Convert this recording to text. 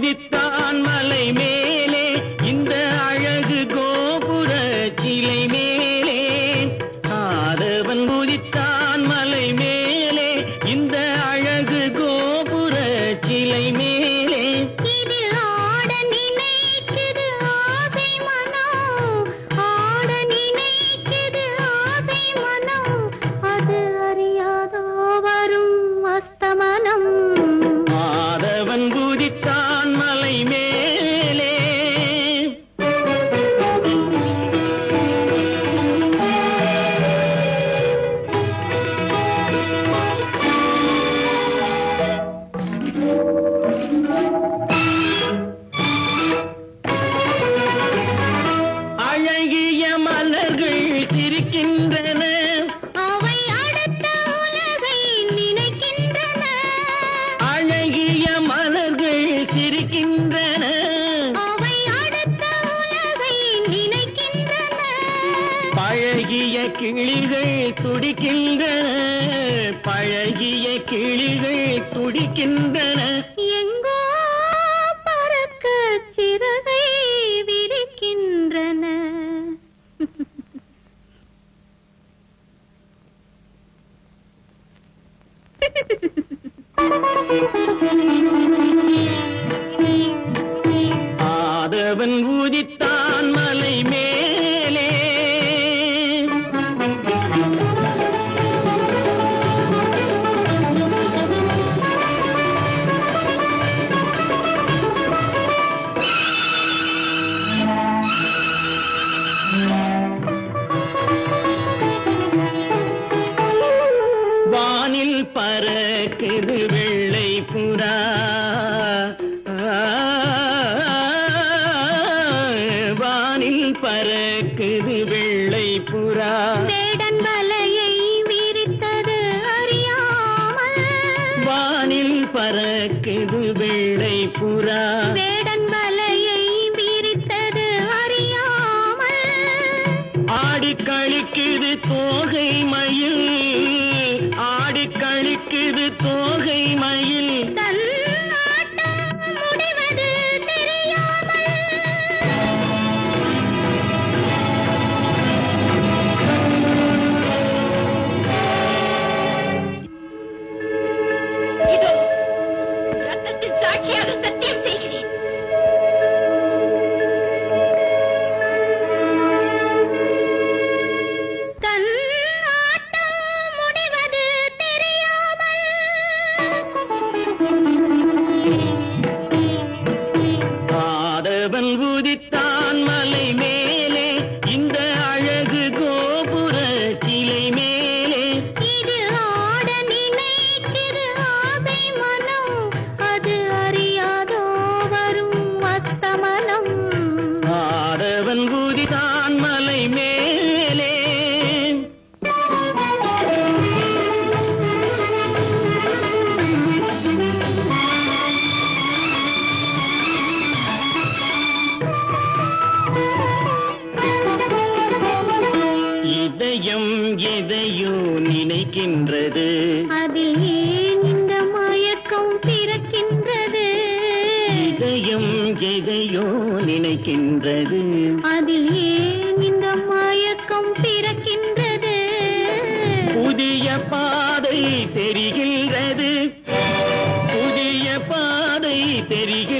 विदित சிரிக்கின்றன அவை அடுத்த உலகை நினைக்கின்றன. அழகிய மலர்கள் சிரிக்கின்றன. அவை அடுத்த உலகை நினைக்கின்றன. பழகிய கிளிகள் துடிக்கின்றன. பழகிய கிளிகள் துடிக்கின்றன. ஆதவன் ஊதித்தான் வானில் பறக்குது வெள்ளை புறா. வேடன் வலையை விரித்தது அறியாமல் ஆடி கழிக்குது தோகை மயில். ஆடி கழிக்குது தோகை நினைக்கின்றது அதில் ஏன் இந்த மயக்கம் பிறக்கின்றது? இதயம் எதையோ நினைக்கின்றது. அதில் ஏன் இந்த மயக்கம் பிறக்கின்றது? புதிய பாதை தெரிகின்றது. புதிய பாதை தெரிகின்றது.